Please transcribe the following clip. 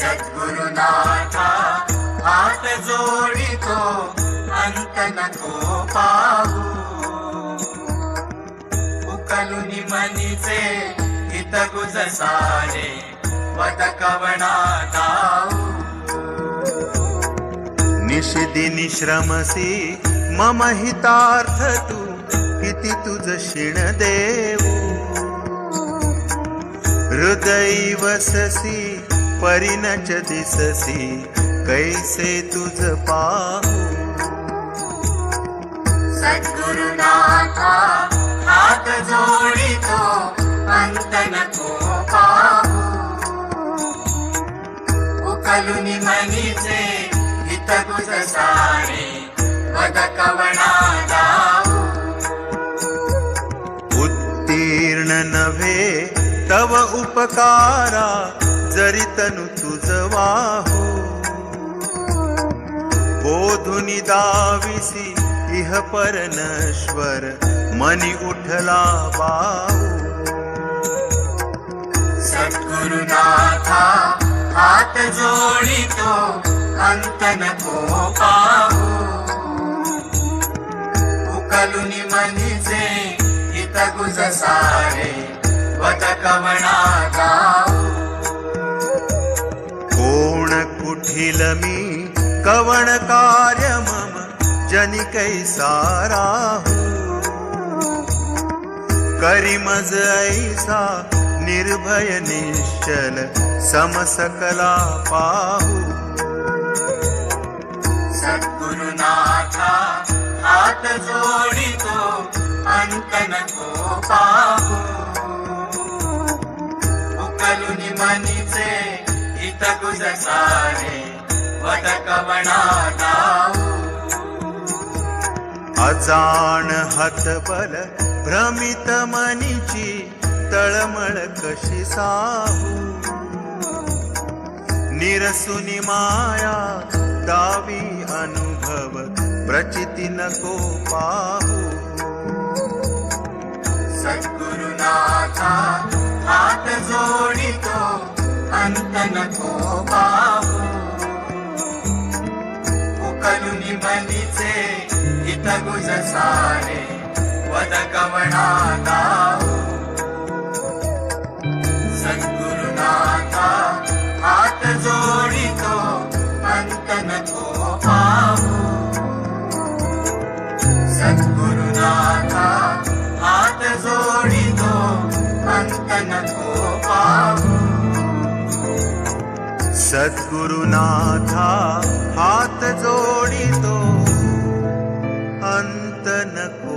सद्गुरुनाथा हात जोडितो अंत नको पाहू उकलुनी मनीचे हित गुज सारे वद कवणा दाऊ निषदिनी श्रमसी मम हितार्थ तू किती तुझ शिण देऊ हृदयी वससी परिणच दिससी कैसे तुझ पाहू? सद्गुरुनाथा हात जोडितो अंत नको पाहू. उकलुनी मनीचे सारे वद कवणा दाऊ उत्तीर्ण नव्हे तव उपकारा. जरी तनु तुझ वाहू बोधुनी दाविसी इह परनश्वर मनी उठला बाहू. सद्गुरुनाथा हात जोडितो अंत नको पाहू उकलुनी मनीचे हित गुज सारे वत कवणा कुठिल मी कवण कार्य मम जनिकै साराहु. करिमज ऐसा निर्भय निश्चल समसकला पाहु. सद्गुरुनाथा हात जोडितो अंत को पाहु. उकलुनि मनीचे हित गुज सारे कवणा अजाण हतबल भ्रमित मनीची तळमळ कशी साहू? निरसुनी माया दावी अनुभव प्रचिती नको पाहू. सद्गुरुनाथा हात जोडितो अंत नको पाहू. मनीचे हित गुज सारे. वद कवणा दाऊ सद्गुरुनाथा हात जोडितो अंत नको पाहू. सद्गुरुनाथा हात जोडितो अंत नको पाहू. सद्गुरुनाथा हात जोडितो अंत नको